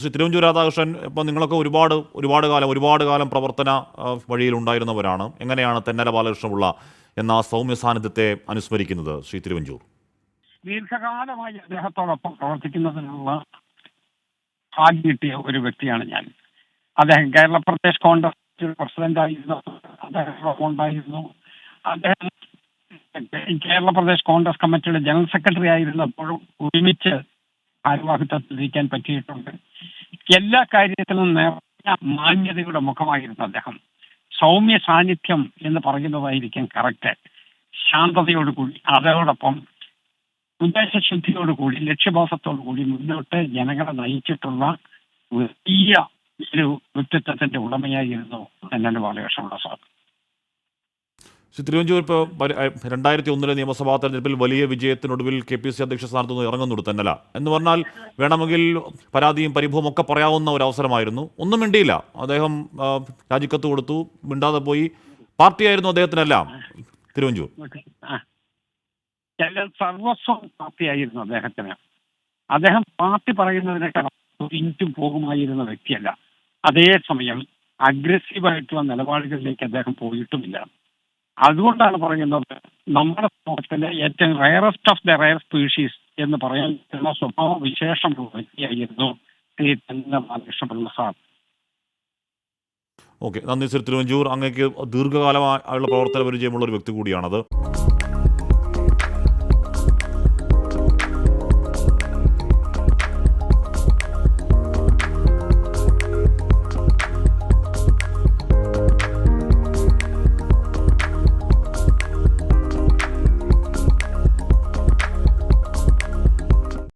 ശ്രീ തിരുവഞ്ചൂർ രാധാകൃഷ്ണൻ ഇപ്പം നിങ്ങളൊക്കെ ഒരുപാട് ഒരുപാട് കാലം ഒരുപാട് കാലം പ്രവർത്തന വഴിയിലുണ്ടായിരുന്നവരാണ്. എങ്ങനെയാണ് തെന്നല ബാലകൃഷ്ണപിള്ള എന്ന സൗമ്യ സാന്നിധ്യത്തെ അനുസ്മരിക്കുന്നത് ശ്രീ തിരുവഞ്ചൂർ? ദീർഘകാലമായി അദ്ദേഹത്തോടൊപ്പം പ്രവർത്തിക്കുന്നതിനുള്ള ഭാഗ്യം കിട്ടിയ ഒരു വ്യക്തിയാണ് ഞാൻ. അദ്ദേഹം കേരള പ്രദേശ് കോൺഗ്രസ് പ്രസിഡന്റ് ആയിരുന്നു അദ്ദേഹത്തോടൊപ്പം ഉണ്ടായിരുന്നു. അദ്ദേഹം കേരള പ്രദേശ് കോൺഗ്രസ് കമ്മിറ്റിയുടെ ജനറൽ സെക്രട്ടറി ആയിരുന്നപ്പോഴും ഒരുമിച്ച് ഭാരവാഹിത്വത്തിലിരിക്കാൻ പറ്റിയിട്ടുണ്ട്. എല്ലാ കാര്യത്തിലും നിറഞ്ഞ മാന്യതയുടെ മുഖമായിരുന്നു അദ്ദേഹം. സൗമ്യ സാന്നിധ്യം എന്ന് പറയുന്നതായിരിക്കും കറക്റ്റ് ശാന്തതയോടുകൂടി അതോടൊപ്പം ഉദ്ദേശശുദ്ധിയോടുകൂടി ലക്ഷ്യബോധത്തോടുകൂടി മുന്നോട്ട് ജനങ്ങളെ നയിച്ചിട്ടുള്ള വലിയ ഒരു വ്യക്തിത്വത്തിന്റെ ഉടമയായിരുന്നു തന്നെ ബാലകൃഷ്ണപിള്ള സാർ. തിരുവഞ്ചൂർ ഇപ്പോൾ രണ്ടായിരത്തി ഒന്നിലെ നിയമസഭാ തെരഞ്ഞെടുപ്പിൽ വലിയ വിജയത്തിനൊടുവിൽ കെ പി സി അധ്യക്ഷ സ്ഥാനത്ത് നിന്ന് ഇറങ്ങുന്നുണ്ട് തെന്നല. എന്ന് പറഞ്ഞാൽ വേണമെങ്കിൽ പരാതിയും പരിഭവം ഒക്കെ പറയാവുന്ന ഒരു അവസരമായിരുന്നു ഒന്നും മിണ്ടിയില്ല. അദ്ദേഹം രാജിക്കത്ത് കൊടുത്തു. മിണ്ടാതെ പോയി. പാർട്ടിയായിരുന്നു അദ്ദേഹത്തിനെല്ലാം. തിരുവഞ്ചൂർ. സർവസ്വം പാർട്ടിയായിരുന്നു അദ്ദേഹത്തിന്. അദ്ദേഹം പാർട്ടി പറയുന്നതിനേക്കാൾ പോകുമായിരുന്ന വ്യക്തിയല്ല. അതേസമയം അഗ്രസീവായിട്ടുള്ള നിലപാടുകളിലേക്ക് അദ്ദേഹം പോയിട്ടുമില്ല. അതുകൊണ്ടാണ് പറയുന്നത് നമ്മുടെ സമൂഹത്തിലെ ഏറ്റവും rarest of the rare species എന്ന് പറയാൻ സ്വഭാവ വിശേഷമുള്ള വ്യക്തിയായിരുന്നു ശ്രീ ചന്ദ്ര ബാലകൃഷ്ണപിള്ള സാർ. ഓക്കെ. നന്ദി ശ്രീ തിരുവഞ്ചൂർ. അങ്ങേക്ക് ദീർഘകാലമായുള്ള പ്രവർത്തന പരിചയമുള്ള ഒരു വ്യക്തി കൂടിയാണത്.